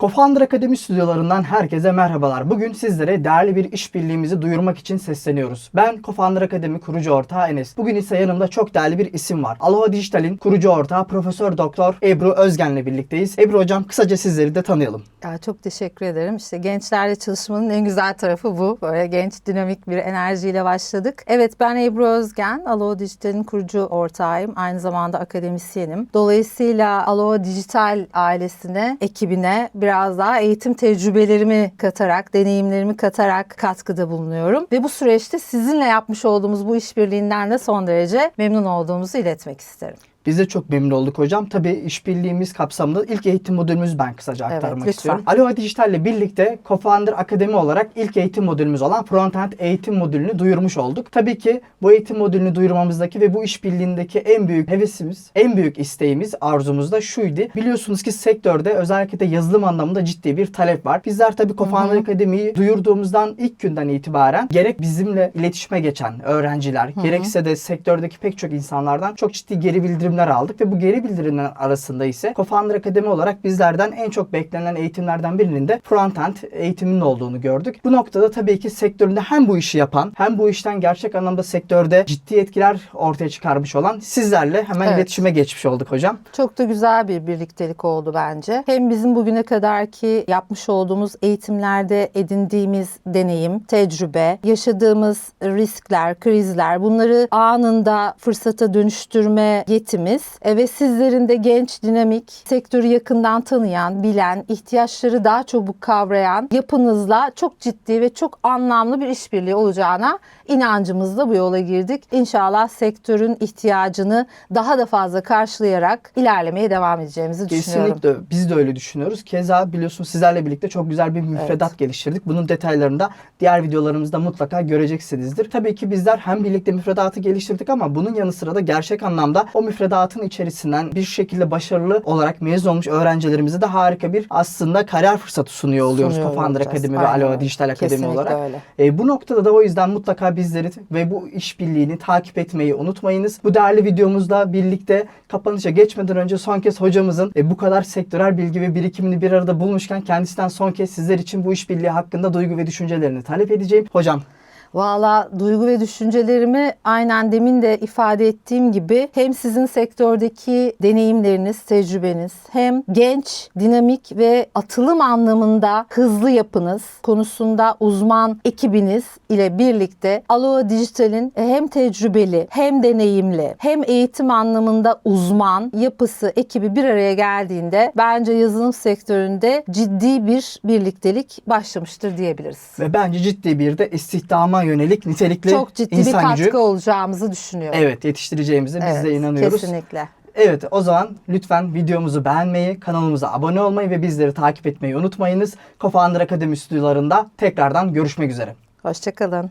Cofounder Akademi stüdyolarından herkese merhabalar. Bugün sizlere değerli bir işbirliğimizi duyurmak için sesleniyoruz. Ben Cofounder Akademi kurucu ortağı Enes. Bugün ise yanımda çok değerli bir isim var. Aloha Dijital'in kurucu ortağı Profesör Doktor Ebru Özgen'le birlikteyiz. Ebru hocam kısaca sizleri de tanıyalım. Ya çok teşekkür ederim. İşte gençlerle çalışmanın en güzel tarafı bu. Böyle genç, dinamik bir enerjiyle başladık. Evet ben Ebru Özgen, Aloha Dijital'in kurucu ortağıyım. Aynı zamanda akademisyenim. Dolayısıyla Aloha Dijital ailesine, ekibine biraz daha eğitim tecrübelerimi katarak, deneyimlerimi katarak katkıda bulunuyorum. Ve bu süreçte sizinle yapmış olduğumuz bu işbirliğinden de son derece memnun olduğumuzu iletmek isterim. Biz de çok memnun olduk hocam. Tabii işbirliğimiz kapsamında ilk eğitim modülümüz ben kısaca Evet, aktarmak lütfen. istiyorum. Aloha Dijital ile birlikte Cofounder Akademi olarak ilk eğitim modülümüz olan Frontend eğitim modülünü duyurmuş olduk. Tabii ki bu eğitim modülünü duyurmamızdaki ve bu işbirliğindeki en büyük hevesimiz, en büyük isteğimiz, arzumuz da şuydu. Biliyorsunuz ki sektörde özellikle de yazılım anlamında ciddi bir talep var. Bizler tabii Cofounder Akademi'yi duyurduğumuzdan ilk günden itibaren gerek bizimle iletişime geçen öğrenciler, gerekse de sektördeki pek çok insanlardan çok ciddi geri bildirimler aldık ve bu geri bildirimler arasında ise Cofounder Akademi olarak bizlerden en çok beklenen eğitimlerden birinin de frontend eğitiminin olduğunu gördük. Bu noktada tabii ki sektöründe hem bu işi yapan hem bu işten gerçek anlamda sektörde ciddi etkiler ortaya çıkarmış olan sizlerle hemen Evet. iletişime geçmiş olduk hocam. Çok da güzel bir birliktelik oldu bence. Hem bizim bugüne kadarki yapmış olduğumuz eğitimlerde edindiğimiz deneyim, tecrübe, yaşadığımız riskler, krizler bunları anında fırsata dönüştürme yetimiz e, ve sizlerin de genç, dinamik, sektörü yakından tanıyan, bilen, ihtiyaçları daha çabuk kavrayan yapınızla çok ciddi ve çok anlamlı bir işbirliği olacağına inancımızla bu yola girdik. İnşallah sektörün ihtiyacını daha da fazla karşılayarak ilerlemeye devam edeceğimizi düşünüyorum. Kesinlikle biz de öyle düşünüyoruz. Keza biliyorsunuz sizlerle birlikte çok güzel bir müfredat geliştirdik. Bunun detaylarını da diğer videolarımızda mutlaka göreceksinizdir. Tabii ki bizler hem birlikte müfredatı geliştirdik ama bunun yanı sıra da gerçek anlamda o müfredatın içerisinden bir şekilde başarılı olarak mezun olmuş öğrencilerimize de harika bir aslında kariyer fırsatı sunuyor oluyoruz Sunuyor Cofounder olacağız. Akademi ve Aynen Aloha öyle. Dijital Akademi Kesinlikle olarak. öyle. E, bu noktada da o yüzden mutlaka bizleri ve bu işbirliğini takip etmeyi unutmayınız. Bu değerli videomuzla birlikte kapanışa geçmeden önce son kez hocamızın e, bu kadar sektörel bilgi ve birikimini bir arada bulmuşken kendisinden son kez sizler için bu işbirliği hakkında duygu ve düşüncelerini talep edeceğim. Hocam Valla duygu ve düşüncelerimi aynen demin de ifade ettiğim gibi hem sizin sektördeki deneyimleriniz, tecrübeniz hem genç, dinamik ve atılım anlamında hızlı yapınız konusunda uzman ekibiniz ile birlikte Aloha Dijital'in hem tecrübeli hem deneyimli hem eğitim anlamında uzman yapısı ekibi bir araya geldiğinde bence yazılım sektöründe ciddi bir birliktelik başlamıştır diyebiliriz. ve bence ciddi bir de istihdama yönelik nitelikli çok ciddi bir insan katkı gücü olacağımızı düşünüyorum. evet yetiştireceğimize biz de Evet, inanıyoruz. Kesinlikle. Evet o zaman lütfen videomuzu beğenmeyi, kanalımıza abone olmayı ve bizleri takip etmeyi unutmayınız. Cofounder Akademi stüdyolarında tekrardan görüşmek üzere. Hoşçakalın.